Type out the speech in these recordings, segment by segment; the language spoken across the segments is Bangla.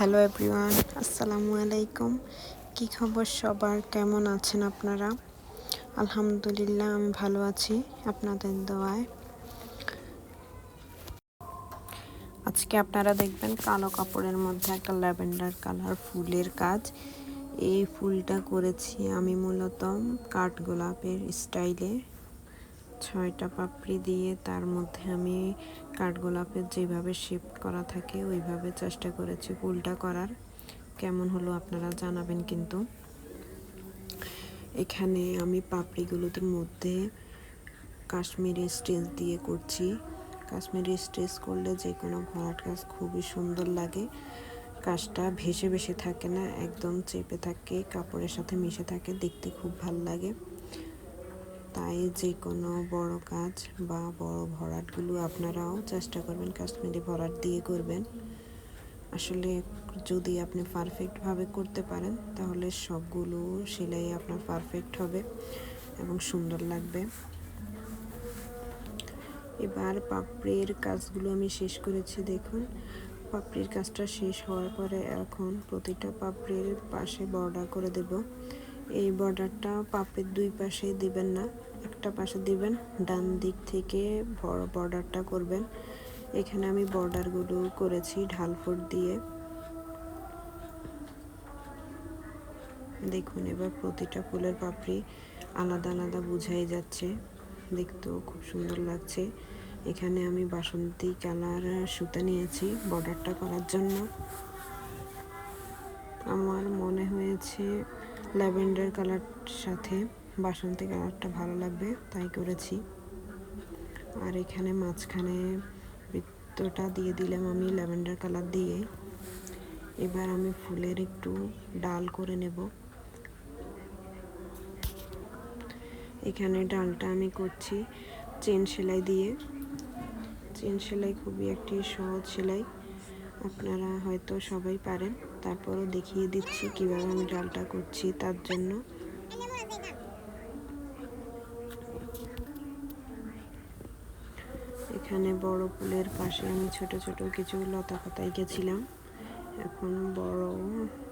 হ্যালো এভরিওয়ান আসসালামু আলাইকুম কি খবর সবার? কেমন আছেন আপনারা? আলহামদুলিল্লাহ, আমি ভালো আছি আপনাদের দোয়ায়। আজকে আপনারা দেখবেন কালো কাপড়ের মধ্যে একটা ল্যাভেন্ডার কালার ফুলের কাজ। এই ফুলটা করেছি আমি মূলত কাঠ গোলাপের স্টাইলে। ছয়টা পাপড়ি দিয়ে তার মধ্যে আমি কাঠগোলাপের যেভাবে শেপ করা থাকে, ওইভাবে চেষ্টা করেছি ফুলটা করার। কেমন হলো আপনারা জানাবেন কিন্তু। এখানে আমি পাপড়িগুলোদের মধ্যে কাশ্মীরি স্টেজ দিয়ে করছি। কাশ্মীরি স্টেজ করলে যে কোনো ভরাট কাজ খুবই সুন্দর লাগে। কাজটা ভেসে ভেসে থাকে না, একদম চেপে থাকে, কাপড়ের সাথে মিশে থাকে, দেখতে খুব ভালো লাগে। তাই যে কোনো বড় কাজ বা বড় ভরাটগুলো আপনারাও চেষ্টা করবেন কাশ্মীরি ভরাট দিয়ে করবেন। আসলে যদি আপনি পারফেক্টভাবে করতে পারেন, তাহলে সবগুলো সেলাই আপনার পারফেক্ট হবে এবং সুন্দর লাগবে। এবার পাপড়ির কাজগুলো আমি শেষ করেছি, দেখুন। পাপড়ির কাজটা শেষ হওয়ার পরে এখন প্রতিটা পাপড়ির পাশে বর্ডার করে দেব। এই বর্ডারটা পাপের দুই পাশে দিবেন না, একটা পাশে দিবেন, ডান দিক থেকে বর্ডারটা করবেন। এখানে আমি বর্ডারগুলো করেছি ঢালফোট দিয়ে। দেখুন, এবার প্রতিটা ফুলের পাপড়ি আলাদা আলাদা বুঝাই যাচ্ছে। দেখতেও খুব সুন্দর লাগছে। এখানে আমি বাসন্তী কালার সুতা নিয়েছি বর্ডারটা করার জন্য। আমার হয়েছে ল্যাভেন্ডার কালার সাথে বাসন্তী কালারটা ভালো লাগবে, তাই করেছি। আর এখানে মাঝখানে বৃত্তটা দিয়ে দিলাম আমি ল্যাভেন্ডার কালার দিয়ে। এবার আমি ফুলের একটু ডাল করে নেব। এখানে ডালটা আমি করছি চেন সেলাই দিয়ে। চেন সেলাই খুবই একটি সহজ সেলাই। আপনারা হয়তো সবাই পারেন। তারপরও দেখিয়ে দিচ্ছি কীভাবে আমি ডালটা করছি তার জন্য। এখানে বড় ফুলের পাশে আমি ছোট ছোট কিছু লতা পাতা গেছিলাম। এখন বড়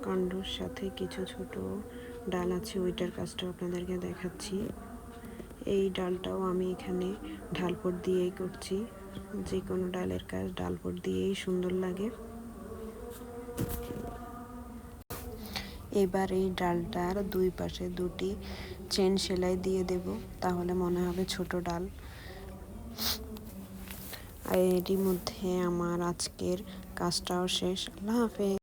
কাণ্ডর সাথে কিছু ছোট ডাল আছে, ওইটার কাজটা আপনাদেরকে দেখাচ্ছি। এই ডালটাও আমি এখানে ঢালপট দিয়েই করছি। যে কোনো ডালের কাজ ডালপট দিয়েই সুন্দর লাগে। এবার এই ডালটার দুই পাশে দুটি চেন সেলাই দিয়ে দেব, তাহলে মনে হবে ছোট ডাল। আর এরই মধ্যে আমার আজকের কাজটাও শেষ। আল্লাহ হাফেজ।